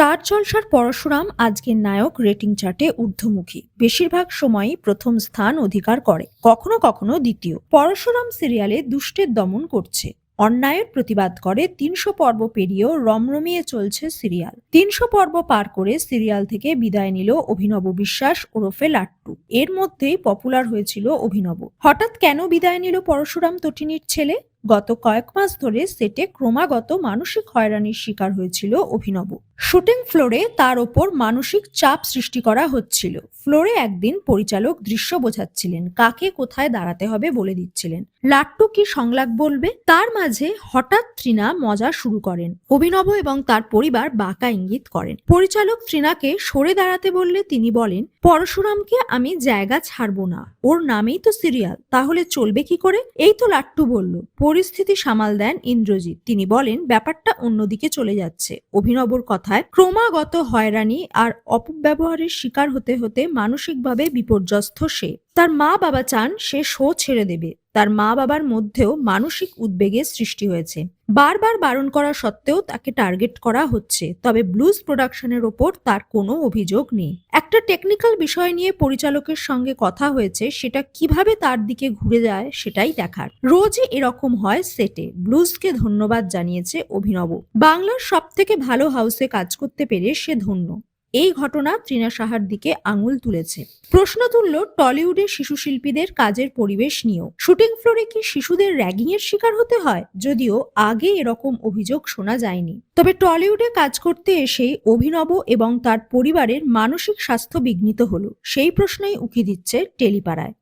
Star জলসার পরশুরাম আজকের নায়ক rating চার্টে ঊর্ধ্বমুখী। বেশিরভাগ সময়ই প্রথম স্থান অধিকার করে, কখনো কখনো দ্বিতীয়। পরশুরাম সিরিয়ালে দুষ্টের দমন করছে। অন্যায়ের প্রতিবাদ করে তিনশো পর্ব পেরিয়েও রমরমিয়ে চলছে সিরিয়াল। তিনশো পর্ব পার করে সিরিয়াল থেকে বিদায় নিল অভিনব বিশ্বাস ওরফে লাট্টু। এর মধ্যেই পপুলার হয়েছিল অভিনব। হঠাৎ কেন বিদায় নিল পরশুরাম তটিনীর ছেলে? গত কয়েক মাস ধরে সেটে ক্রমাগত মানসিক হয়রানির শিকার হয়েছিল অভিনব। শুটিং ফ্লোরে তার ওপর মানসিক চাপ সৃষ্টি করা হচ্ছিল। ফ্লোরে একদিন পরিচালক দৃশ্য বোঝাচ্ছিলেন, কাকে কোথায় দাঁড়াতে হবে বলে দিচ্ছিলেন। লাট্টু কি সংলাপ বলবে? তার মাঝে হঠাৎ তৃণা মজা শুরু করেন, অভিনব এবং তার পরিবার বাঁকা ইঙ্গিত করেন। পরিচালক তৃণাকে সরে দাঁড়াতে বললে তিনি বলেন, পরশুরামকে আমি জায়গা ছাড়বো না, ওর নামেই তো সিরিয়াল, তাহলে চলবে কি করে? এই তো লাট্টু বলল। পরিস্থিতি সামাল দেন ইন্দ্রজিৎ, তিনি বলেন, ব্যাপারটা অন্যদিকে চলে যাচ্ছে, অভিনবর কথায় ক্রমাগত হয়রানি আর অপব্যবহারের শিকার হতে হতে মানসিকভাবে বিপর্যস্ত সে। তার মা বাবা চান সে শো ছেড়ে দেবে। তার মা বাবার মধ্যেও মানসিক উদ্বেগের সৃষ্টি হয়েছে। বারবার বারণ করা সত্ত্বেও তাকে টার্গেট করা হচ্ছে, তবে ব্লুজ প্রোডাকশনের ওপর তার কোনো অভিযোগ নেই। একটা টেকনিক্যাল বিষয় নিয়ে পরিচালকের সঙ্গে কথা হয়েছে, সেটা কীভাবে তার দিকে ঘুরে যায় সেটাই দেখার। রোজই এরকম হয় সেটে, ব্লুজকে ধন্যবাদ জানিয়েছে অভিনব। বাংলার সব থেকে ভালো হাউসে কাজ করতে পেরে সে ধন্য। এই ঘটনা তৃণা সাহার দিকে আঙুল তুলেছে। প্রশ্ন তুলল টলিউডে শিশু শিল্পীদের কাজের পরিবেশ নিয়েও। শুটিং ফ্লোরে কি শিশুদের র্যাগিং এর শিকার হতে হয়? যদিও আগে এরকম অভিযোগ শোনা যায়নি। তবে টলিউডে কাজ করতে এসে অভিনব এবং তার পরিবারের মানসিক স্বাস্থ্য বিঘ্নিত হল। সেই প্রশ্নই উকি দিচ্ছে টেলিপাড়ায়।